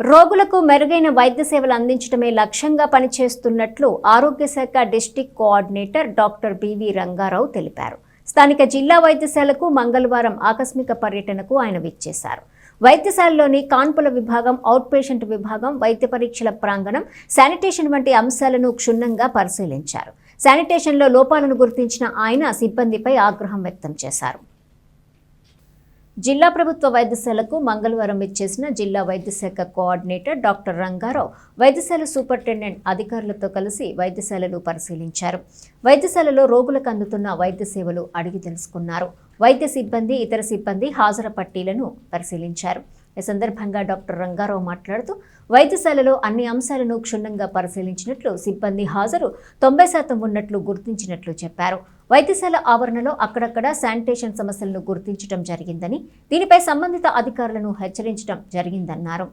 రోగులకు మెరుగైన వైద్య సేవలు అందించడమే లక్ష్యంగా పనిచేస్తున్నట్లు ఆరోగ్య శాఖ district coordinator doctor B V Rangarao తెలిపారు. స్థానిక జిల్లా వైద్యశాలకు మంగళవారం ఆకస్మిక పర్యటనకు ఆయన విచ్చేశారు. వైద్యశాలలోని కాన్పుల విభాగం అవుట్ పేషెంట్ విభాగం వైద్య పరీక్షల ప్రాంగణం శానిటేషన్ వంటి అంశాలను క్షుణ్ణంగా పరిశీలించారు. శానిటేషన్లో లోపాలను గుర్తించిన ఆయన సిబ్బందిపై ఆగ్రహం వ్యక్తం చేశారు. జిల్లా ప్రభుత్వ వైద్యశాలకు మంగళవారం ఇచ్చేసిన జిల్లా వైద్యశాఖ కోఆర్డినేటర్ డాక్టర్ రంగారావు వైద్యశాల సూపరింటెండెంట్ అధికారులతో కలిసి వైద్యశాలను పరిశీలించారు. వైద్యశాలలో రోగులకు అందుతున్న వైద్య సేవలు అడిగి తెలుసుకున్నారు. వైద్య సిబ్బంది ఇతర సిబ్బంది హాజరు పట్టీలను పరిశీలించారు. ఈ సందర్భంగా డాక్టర్ రంగారావు మాట్లాడుతూ వైద్యశాలలో అన్ని అంశాలను క్షుణ్ణంగా పరిశీలించినట్లు సిబ్బంది హాజరు తొంభై శాతం ఉన్నట్లు గుర్తించినట్లు చెప్పారు. వైద్యశాల ఆవరణలో అక్కడక్కడ శానిటేషన్ సమస్యలను గుర్తించడం జరిగిందని దీనిపై సంబంధిత అధికారులను హెచ్చరించడం జరిగిందన్నారు.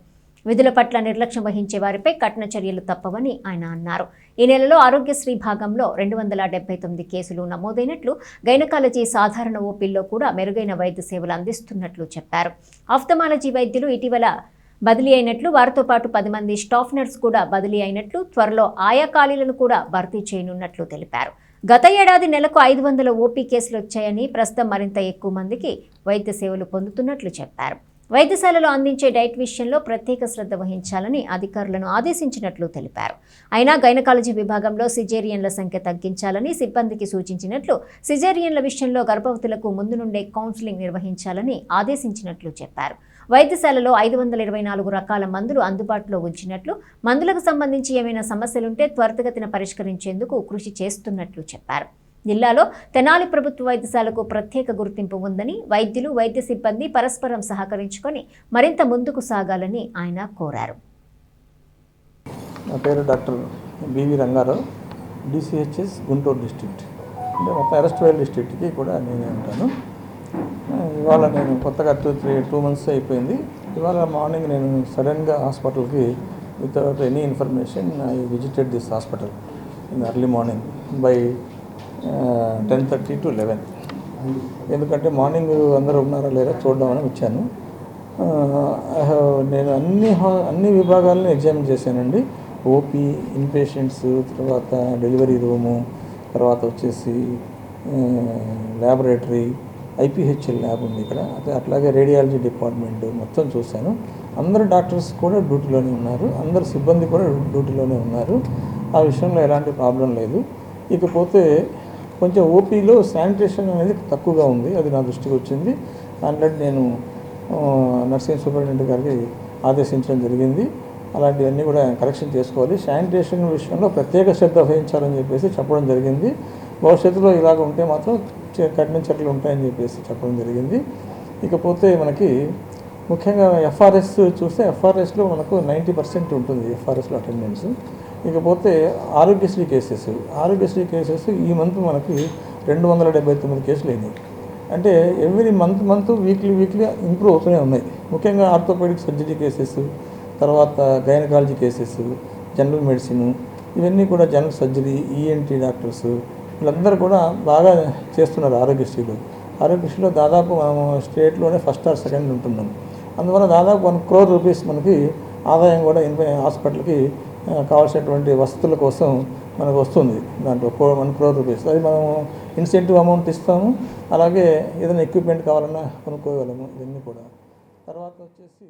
విధుల పట్ల నిర్లక్ష్యం వహించే వారిపై కఠిన చర్యలు తప్పవని ఆయన అన్నారు. ఈ నెలలో ఆరోగ్యశ్రీ భాగంలో రెండు వందల డెబ్బై తొమ్మిది కేసులు నమోదైనట్లు గైనకాలజీ సాధారణ ఓపీల్లో కూడా మెరుగైన వైద్య సేవలు అందిస్తున్నట్లు చెప్పారు. ఆఫ్థమాలజీ వైద్యులు ఇటీవల బదిలీ అయినట్లు వారితో పాటు పది మంది స్టాఫ్ నర్స్ కూడా బదిలీ అయినట్లు త్వరలో ఆయా ఖాళీలను కూడా భర్తీ చేయనున్నట్లు తెలిపారు. గత ఏడాది నెలకు ఐదు వందల ఓపీ కేసులు వచ్చాయని ప్రస్తుతం మరింత ఎక్కువ మందికి వైద్య సేవలు పొందుతున్నట్లు చెప్పారు. వైద్యశాలలో అందించే డైట్ విషయంలో ప్రత్యేక శ్రద్ధ వహించాలని అధికారులను ఆదేశించినట్లు తెలిపారు. అయినా గైనకాలజీ విభాగంలో సిజేరియన్ల సంఖ్య తగ్గించాలని సిబ్బందికి సూచించినట్లు సిజేరియన్ల విషయంలో గర్భవతులకు ముందు నుండే కౌన్సిలింగ్ నిర్వహించాలని ఆదేశించినట్లు చెప్పారు. వైద్యశాలలో ఐదు వందల ఇరవై నాలుగు రకాల మందులు అందుబాటులో ఉంచినట్లు మందులకు సంబంధించి ఏమైనా సమస్యలుంటే త్వరితగతిన పరిష్కరించేందుకు కృషి చేస్తున్నట్లు చెప్పారు. జిల్లాలో తెనాలి ప్రభుత్వ వైద్యశాలకు ప్రత్యేక గుర్తింపు ఉందని వైద్యులు వైద్య సిబ్బంది పరస్పరం సహకరించుకొని మరింత ముందుకు సాగాలని ఆయన కోరారు. నా పేరు doctor B V Rangarao D C H S Guntur district. అంటే మొత్తం అరెస్ట్వేల్ డిస్ట్రిక్ట్కి కూడా నేనే ఉంటాను. ఇవాళ నేను కొత్తగా టూ త్రీ టూ మంత్స్ అయిపోయింది. ఇవాళ మార్నింగ్ నేను సడన్గా హాస్పిటల్కి without any information I visited this hospital in early morning by ten thirty to eleven. ఎందుకంటే మార్నింగ్ అందరూ ఉన్నారా లేరా అని వచ్చాను. నేను అన్ని అన్ని విభాగాలను ఎగ్జామిన్ చేశానండి. ఓపీ ఇన్పేషెంట్స్ తర్వాత డెలివరీ రూము తర్వాత వచ్చేసి ల్యాబొరేటరీ ఐపీహెచ్ఎల్ ల్యాబ్ ఉంది ఇక్కడ. అట్లాగే రేడియాలజీ డిపార్ట్మెంట్ మొత్తం చూశాను. అందరు డాక్టర్స్ కూడా డ్యూటీలోనే ఉన్నారు. అందరు సిబ్బంది కూడా డ్యూటీలోనే ఉన్నారు. ఆ విషయంలో ఎలాంటి ప్రాబ్లం లేదు. ఇకపోతే కొంచెం ఓపీలో శానిటేషన్ అనేది తక్కువగా ఉంది. అది నా దృష్టికి వచ్చింది. ఆల్రెడీ నేను నర్సింగ్ సూపరింటెండెంట్ గారికి ఆదేశించడం జరిగింది. అలాంటివన్నీ కూడా కరెక్షన్ చేసుకోవాలి. శానిటేషన్ విషయంలో ప్రత్యేక శ్రద్ధ వహించాలని చెప్పేసి చెప్పడం జరిగింది. భవిష్యత్తులో ఇలాగ ఉంటే మాత్రం కఠిన చర్యలు ఉంటాయని చెప్పేసి చెప్పడం జరిగింది. ఇకపోతే మనకి ముఖ్యంగా ఎఫ్ఆర్ఎస్ చూస్తే ఎఫ్ఆర్ఎస్లో మనకు నైంటీ పర్సెంట్ ఉంటుంది ఎఫ్ఆర్ఎస్లో అటెండెన్స్. ఇకపోతే ఆరోగ్యశ్రీ కేసెస్ ఆరోగ్యశ్రీ కేసెస్ ఈ మంత్ మనకి రెండు వందల డెబ్బై తొమ్మిది కేసులు అయినాయి. అంటే every month month weekly weekly improve అవుతూనే ఉన్నాయి. ముఖ్యంగా ఆర్థోపెడిక్ సర్జరీ కేసెస్ తర్వాత గైనకాలజీ కేసెస్ జనరల్ మెడిసిన్ ఇవన్నీ కూడా జనరల్ సర్జరీ ఈఎన్టీ డాక్టర్స్ వీళ్ళందరూ కూడా బాగా చేస్తున్నారు ఆరోగ్యశ్రీలో. ఆరోగ్యశ్రీలో దాదాపు మనము స్టేట్లోనే ఫస్ట్ ఆర్ సెకండ్ ఉంటున్నాం. అందువల్ల దాదాపు వన్ క్రోర్ రూపీస్ మనకి ఆదాయం కూడా ఇన్ఫై హాస్పిటల్కి కావాల్సినటువంటి వసతుల కోసం మనకు వస్తుంది. దాంట్లో ఫోర్ వన్ క్రోర్ రూపీస్. అది మనము ఇన్సెంటివ్ అమౌంట్ ఇస్తాము. అలాగే ఏదైనా ఎక్విప్మెంట్ కావాలన్నా కొనుక్కోగలము. ఇవన్నీ కూడా. తర్వాత వచ్చేసి